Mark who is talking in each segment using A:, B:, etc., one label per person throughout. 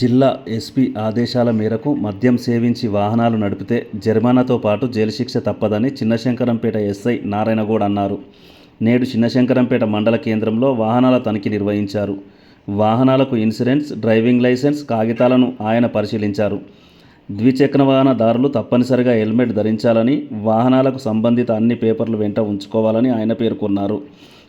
A: జిల్లా ఎస్పీ ఆదేశాల మేరకు మద్యం సేవించి వాహనాలు నడిపితే జరిమానాతో పాటు జైలు శిక్ష తప్పదని చిన్నశంకరంపేట ఎస్ఐ నారాయణగౌడ్ అన్నారు. నేడు చిన్నశంకరంపేట మండల కేంద్రంలో వాహనాల తనిఖీ నిర్వహించారు. వాహనాలకు ఇన్సూరెన్స్ డ్రైవింగ్ లైసెన్స్ కాగితాలను ఆయన పరిశీలించారు. ద్విచక్ర వాహనదారులు తప్పనిసరిగా హెల్మెట్ ధరించాలని వాహనాలకు సంబంధిత అన్ని పేపర్లు వెంట ఉంచుకోవాలని ఆయన పేర్కొన్నారు.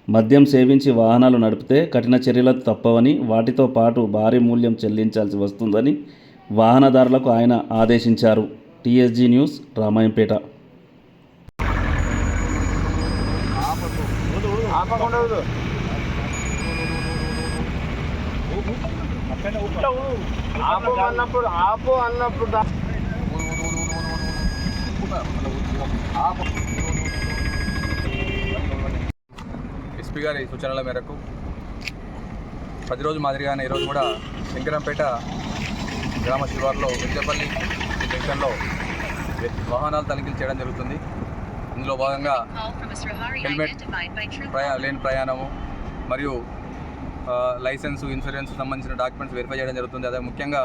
A: మద్యం సేవించి వాహనాలు నడిపితే కఠిన చర్యలు తప్పవని వాటితో పాటు భారీ మూల్యం చెల్లించాల్సి వస్తుందని వాహనదారులకు ఆయన ఆదేశించారు. TSG news Ramayampet.
B: ఆపు అన్నప్పుడు ఆపు అన్నప్పుడు
C: ఎస్పీ గారి సూచనల మేరకు ప్రతిరోజు మాదిరిగానే ఈరోజు కూడా శంకరంపేట గ్రామ శివార్లో విద్యపల్లి జంక్షన్లో వాహనాలు తనిఖీలు చేయడం జరుగుతుంది. ఇందులో భాగంగా
D: హెల్మెట్
C: ప్రయా లేని ప్రయాణము మరియు లైసెన్స్ లైసెన్సు ఇన్సూరెన్స్ సంబంధించిన డాక్యుమెంట్స్ వెరిఫై చేయడం జరుగుతుంది. అదే ముఖ్యంగా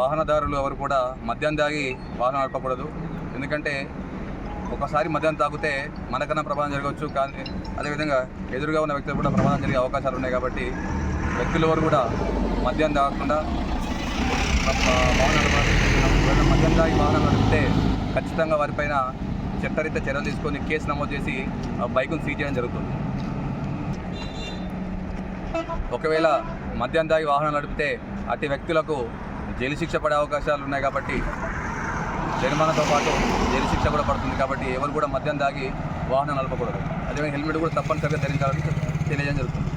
C: వాహనదారులు ఎవరు కూడా మద్యం తాగి వాహనం నడపకూడదు. ఎందుకంటే ఒకసారి మద్యం తాగితే మనకన్నా ప్రమాదం జరగవచ్చు. కానీ అదేవిధంగా ఎదురుగా ఉన్న వ్యక్తులు కూడా ప్రమాదం జరిగే అవకాశాలు ఉన్నాయి కాబట్టి వ్యక్తులు ఎవరు కూడా మద్యం తాగకుండా వాహనాలు మద్యం తాగి వాహనం నడిపితే ఖచ్చితంగా వారిపైన చట్టరీత్యా చర్యలు తీసుకొని కేసు నమోదు చేసి ఆ బైకును సీజ్ చేయడం జరుగుతుంది. ఒకవేళ మద్యం తాగి వాహనం నడిపితే అతి వ్యక్తులకు జైలు శిక్ష పడే అవకాశాలు ఉన్నాయి కాబట్టి జరిమానాతో పాటు జైలు శిక్ష కూడా పడుతుంది కాబట్టి ఎవరు కూడా మద్యం దాగి వాహనం నడపకూడదు. అదేవిధంగా హెల్మెట్ కూడా తప్పనిసరిగా ధరించాలని తెలియజేయడం జరుగుతుంది.